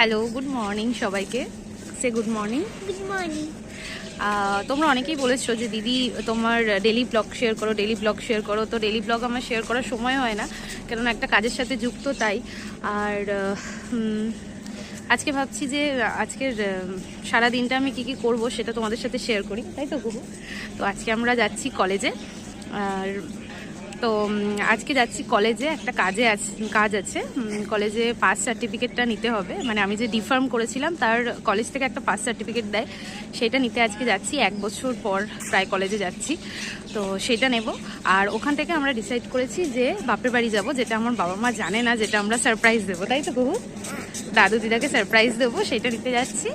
Hello good morning সবাইকে। Say good morning good morning তোমরা অনেকেই বলেছ যে দিদি তোমার ডেলি ব্লগ শেয়ার করো ডেলি ব্লগ শেয়ার করো। তো ডেলি ব্লগ আমার শেয়ার করার সময় হয় না কেননা একটা কাজের সাথে যুক্ত তাই। আর আজকে ভাবছি যে আজকের সারা দিনটা আমি কি কি করব সেটা তোমাদের সাথে শেয়ার করি তাই তো গুবু তো আজকে আমরা যাচ্ছি কলেজে আর তো আজকে যাচ্ছি কলেজে, একটা কাজে আছে, কাজ আছে। কলেজে পাস সার্টিফিকেটটা নিতে হবে। মানে আমি যে ডিফার্ম করেছিলাম, তার কলেজ থেকে একটা পাস সার্টিফিকেট দেয়। সেটা নিতে আজকে যাচ্ছি, এক বছর পর প্রায় কলেজে যাচ্ছি। তো সেটা নেব। আর ওখান থেকে আমরা ডিসাইড করেছি যে বাপের বাড়ি যাব, যেটা আমার বাবা মা জানে না, যেটা আমরা সারপ্রাইজ দেবো। তাই তো বহু দাদু দিদাকে সারপ্রাইজ দেবো, সেটা নিতে যাচ্ছি।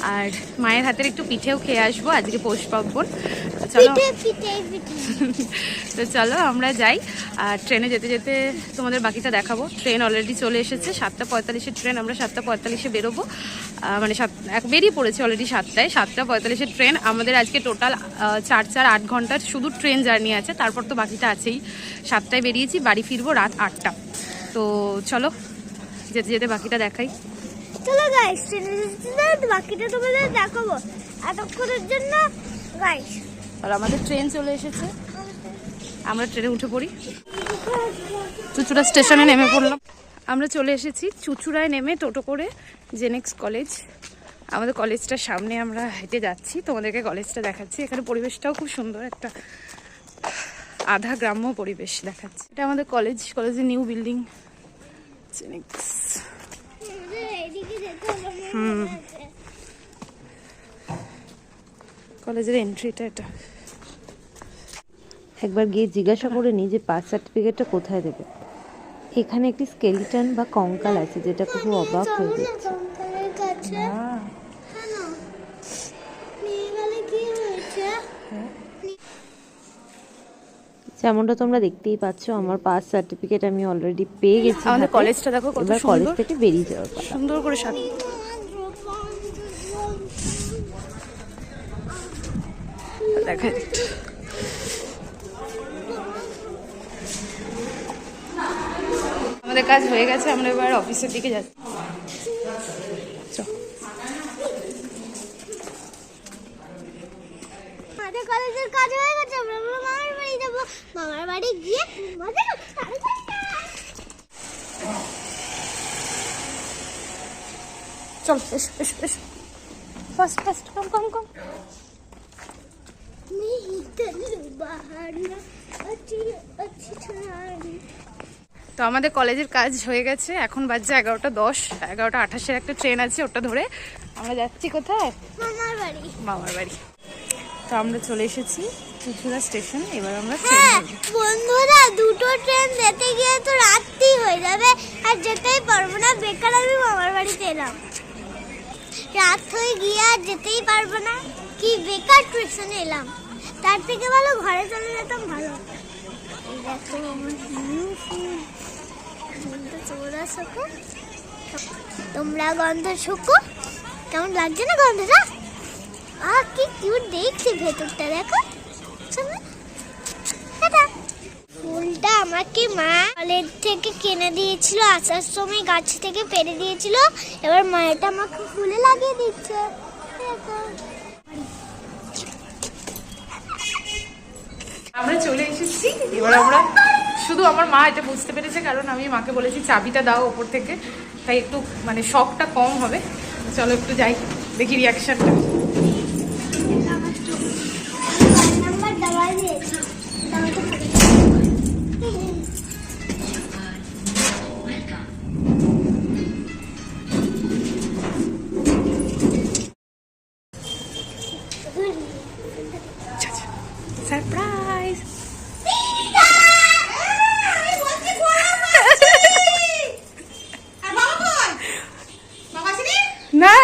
আর মায়ের হাতের একটু পিঠেও খেয়ে আসব আজকে পৌষ পার্বণ। চলো। তো চলো আমরা যাই। আর ট্রেনে যেতে যেতে তোমাদের বাকিটা দেখাবো। ট্রেন অলরেডি চলে এসেছে সাতটা পঁয়তাল্লিশের ট্রেন আমরা সাতটা পঁয়তাল্লিশে বেরোবো। মানে সাত এক- বেরিয়ে পড়েছে অলরেডি সাতটায়। সাতটা পঁয়তাল্লিশের ট্রেন আমাদের আজকে টোটাল চার চার আট ঘণ্টার শুধু ট্রেন জার্নি আছে তারপর তো বাকিটা আছেই। সাতটায় বেরিয়েছি বাড়ি ফিরবো রাত আটটা। তো চলো যেতে যেতে বাকিটা দেখাই। চলো গাইস বাকিটা তোমাদের দেখাবো। এতক্ষণের জন্য গাইস আর আমাদের ট্রেন চলে এসেছে। আমরা ট্রেনে উঠে পড়ি। চুচুড়া স্টেশনে নেমে পড়লাম। আমরা চলে এসেছি চুচুড়ায় নেমে টোটো করে জেনেক্স কলেজ আমাদের কলেজটার সামনে আমরা হেঁটে যাচ্ছি। তোমাদেরকে কলেজটা দেখাচ্ছি। এখানে পরিবেশটাও খুব সুন্দর। একটা আধা গ্রাম্য পরিবেশ দেখাচ্ছি। এটা আমাদের কলেজ কলেজের নিউ বিল্ডিং জেনেক্স হুম। কলেজের এন্ট্রিটা এটা। একবার গিয়ে জিজ্ঞাসা করে নি যে পাস সার্টিফিকেটটা কোথায় দেবে? এখানে একটি স্কেলিটন বা কঙ্কাল আছে যেটা খুব অবাক হয়ে যাচ্ছে যেমনটা তোমরা দেখতেই পাচ্ছ আমার পাস সার্টিফিকেট আমি অলরেডি পেয়ে গেছি আমাদের কলেজটা দেখো কত এবার কলেজ থেকে বেরিয়ে যাওয়ার সুন্দর করে দেখা আমাদের কাজ হয়ে গেছে, আমরা এবার অফিসের দিকে যাচ্ছি। কলেজের কাজ হয়ে গেছে মামার যাব। মামার বাড়ি গিয়ে চল ফার্স্ট ফার্স্ট কম কম কম মিহিতলু বাহানা অচি অচি ছাড়ি তো আমাদের কলেজের কাজ হয়ে গেছে এখন বাজছে এগারোটা দশ এগারোটা আঠাশের একটা ট্রেন আছে ওটা ধরে আমরা যাচ্ছি কোথায়? মামার বাড়ি মামার বাড়ি তো আমরা চলে এসেছি চুচুড়া স্টেশন এবার আমরা হ্যাঁ বন্ধুরা দুটো ট্রেন যেতে গিয়ে তো রাত্রি হয়ে যাবে আর যেতেই পারব না বেকার আমি মামার বাড়িতে এলাম। রাত হয়ে গিয়ে আর যেতেই পারব না। কি বেকার স্টেশনে এলাম। তার থেকে ভালো ঘরে চলে যেতাম ভালো। দেখো তোমরা গন্ধ শোকো? কেমন লাগছে না গন্ধটা? আহ কি কিউট দেখছি ভেতরটা, দেখো। ফুলটা আমাকে মা কলেজ থেকে কিনে দিয়েছিল, আসার সময় গাছ থেকে পেরে দিয়েছিল। এবার মা এটা আমাকে ফুলে লাগিয়ে দিচ্ছে। দেখো। আমরা চলে এসেছি। এবার আমরা শুধু আমার মা এটা বুঝতে পেরেছে কারণ আমি মাকে বলেছি চাবিটা দাও ওপর থেকে। তাই একটু মানে শখটা কম হবে। চলো একটু যাই দেখি রিয়াকশনটা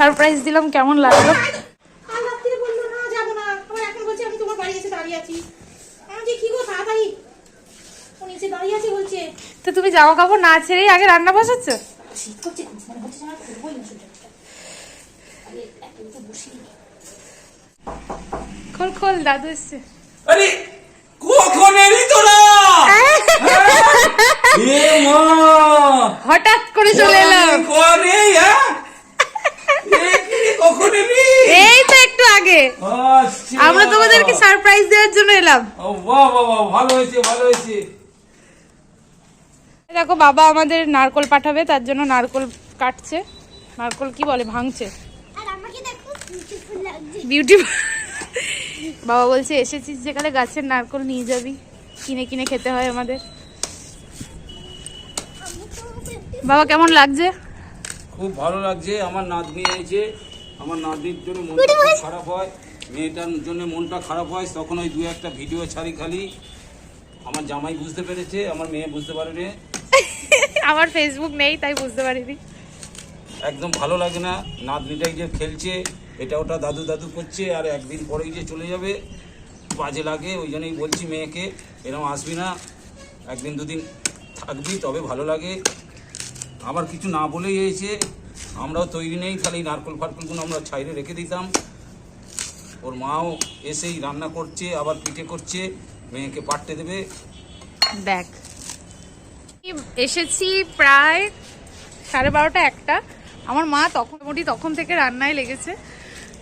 নিচে দিলাম কেমন লাগল? তো তুমি জামা কাপড় না ছেড়েই আগে রান্না বসাচ্ছ? খোল খোল দাদু এসছে। আরে কখন এলি তোরা হঠাৎ করে চলে এলাম হ্যাঁ কখন এলি এই তো একটু আগে। আমরা তোমাদেরকে সারপ্রাইজ দেওয়ার জন্য এলাম। ও, বাহ বাহ বাহ ভালো হয়েছে ভালো হয়েছে। দেখো বাবা আমাদের নারকল পাঠাবে তার জন্য নারকল কাটছে। নারকল কি বলে? ভাঙছে। আর আমাকে দেখো বিউটিফুল বিউটি বাবা বলছে এসেছিস যেখানে গাছের নারকল নিয়ে যাবি। কিনে কিনে খেতে হয় আমাদের। বাবা কেমন লাগছে? খুব ভালো লাগছে আমার নাতনি এসেছে আমার নাতনির জন্য মনটা খুব খারাপ হয় মেয়েটার জন্য মনটা খারাপ হয় তখন ওই দু একটা ভিডিও ছাড়ি খালি। আমার জামাই বুঝতে পেরেছে আমার মেয়ে বুঝতে পারেনি। আমার ফেসবুক নেই তাই বুঝতে পারিনি। একদম ভালো লাগে না নাতনিটাই যে খেলছে এটা ওটা দাদু দাদু করছে আর একদিন পরেই যে চলে যাবে বাজে লাগে ওই জন্যই বলছি মেয়েকে এরকম আসবি না একদিন দুদিন থাকবি তবে ভালো লাগে। আবার কিছু না বলেই এসে আমরাও তৈরি নেই খালি নারকল ফারকলগুলো আমরা ছাইরে রেখে দিতাম। ওর মাও এসেই রান্না করছে, আবার পিঠে করছে, মেয়েকে পাঠতে দেবে। দেখ। এসেছি প্রায় সাড়ে বারোটা একটা। আমার মা তখন মোটামুটি তখন থেকে রান্নায় লেগেছে।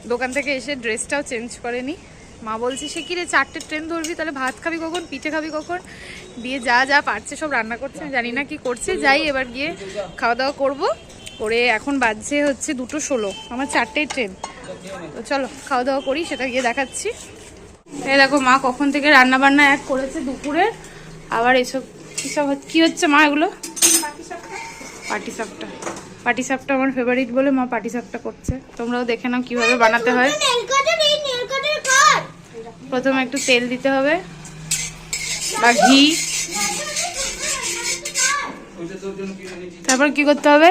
দোকান থেকে এসে ড্রেসটাও চেঞ্জ করেনি। মা বলছে, সে কি রে, চারটে ট্রেন ধরবি, তাহলে ভাত খাবি কখন, পিঠে খাবি কখন? দিয়ে যা যা পারছে সব রান্না করছে জানি না কি করছে। যাই এবার গিয়ে খাওয়া দাওয়া করব। করে এখন বাজছে হচ্ছে দুটো ষোলো। আমার চারটেই ট্রেন তো চলো, খাওয়া দাওয়া করি, সেটা গিয়ে দেখাচ্ছি। এই দেখো মা কখন থেকে রান্না বান্না এক করেছে দুপুরে। আবার এসব হচ্ছে- কি হচ্ছে মা এগুলো? পাটি সাপটা পাটি সাপটা আমার ফেভারিট বলে মা পাটি সাপটা করছে। তোমরাও দেখে নাও কীভাবে বানাতে হয়। প্রথমে একটু তেল দিতে হবে বা ঘি। তারপর কি করতে হবে?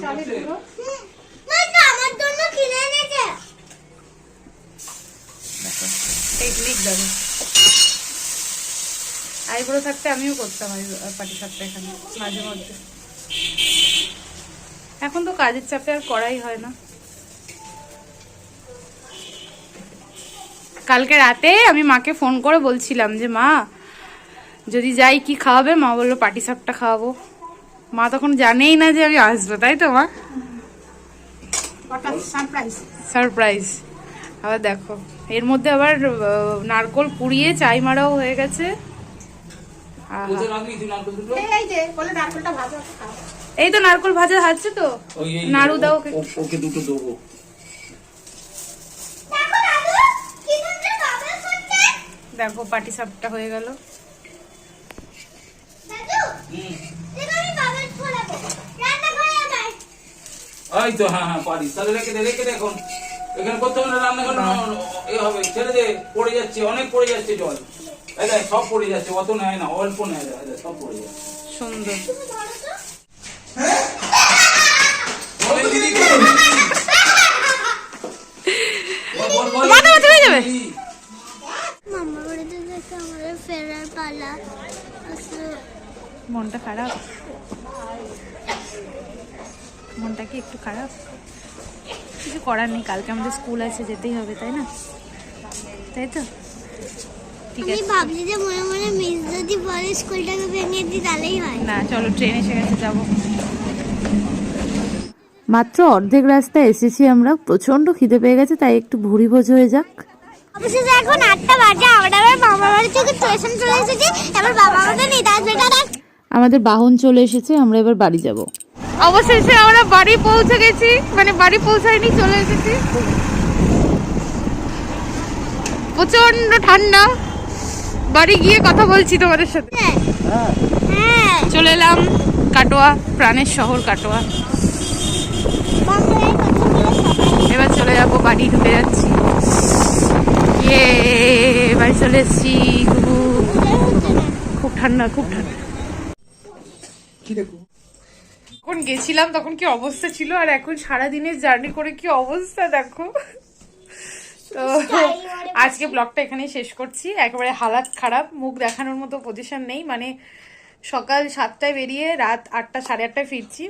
না তো আমার জন্য কিনে এনেছে। টেকনিক দেখো আইব্রো থাকতে আমিও করতাম পাটি সাপটা এখানে মাঝে মধ্যে। এখন তো কাজের চাপে আর করাই হয় না। কালকে রাতে আমি মাকে ফোন করে বলছিলাম যে মা যদি যাই কি খাওয়াবে? মা বলল পাটি সাপটা খাওয়াবো। মা তখন জানেই না যে আমি আসব তাই তো মা? সারপ্রাইজ সারপ্রাইজ আবার দেখো এর মধ্যে আবার নারকল পুড়িয়ে চাই মারাও হয়ে গেছে। এই যে বলে নারকেলটা ভাজা খাও। এই তো নারকল ভাজা হচ্ছে তো। নাড়ু দাও ওকে। দুটো দেবো। দেখো পাটি সাপটা হয়ে গেল। দাদু দেখো আমি বাবল ফোলাবো রান্না ঘরে যাই এই তো হ্যাঁ হ্যাঁ পারিস তাহলে রেখে দে রেখে দে এখন। এখানে করতে হবে না রান্নাঘর এ হবে। ছেড়ে দে পড়ে যাচ্ছে অনেক পড়ে যাচ্ছে জল। এই দেখ সব পড়ে যাচ্ছে অত নেয় না অল্প নেয় দেখ, দেখ, সব পড়ে যাচ্ছে। সুন্দর। মাথা ব্যথা হয়ে যাবে। মামা বাড়িতে দেখে আমাদের ফেরার পালা। মনটা খারাপ? কি একটু খারাপ? কিছু করার নেই কালকে আমাদের স্কুল আছে যেতেই হবে তাই না? তাই তো? ঠিক আছে। ভাবছি যে মনে মনে মিস যদি বলে স্কুলটাকে ভেঙে দিই তাহলেই হয়। না চলো ট্রেন এসে গেছে যাব। মাত্র অর্ধেক রাস্তা এসেছি আমরা প্রচণ্ড খিদে পেয়ে গেছে তাই একটু ভুড়ি ভোজ হয়ে যাক। অবশেষে এখন আটটা বাজে আমরা আবার মামার বাড়ি থেকে স্টেশন চলে এসেছি এবার বাবা আমাদের নিতে আসবে আমাদের বাহন চলে এসেছে আমরা এবার বাড়ি যাব। অবশেষে আমরা বাড়ি পৌঁছে গেছি। মানে বাড়ি পৌঁছায়নি, চলে এসেছি। প্রচণ্ড ঠান্ডা। বাড়ি গিয়ে কথা বলছি তোমাদের সাথে। চলে এলাম কাটোয়া, প্রাণের শহর কাটোয়া। এবার চলে যাব, বাড়ি ঢুকে যাচ্ছি। ইয়ে বাড়ি চলে এসেছি খুব ঠান্ডা খুব ঠান্ডা। যখন গেছিলাম, তখন কি অবস্থা ছিল? আর এখন সারা দিনের জার্নি করে কি অবস্থা, দেখো? তো আজকে ব্লগটা এখানেই শেষ করছি। একেবারে হালাত খারাপ, মুখ দেখানোর মতো পজিশন নেই। মানে সকাল সাতটায় বেরিয়ে রাত আটটা, সাড়ে আটটায় ফিরছি।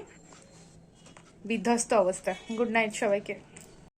বিধ্বস্ত অবস্থা। গুড নাইট সবাইকে।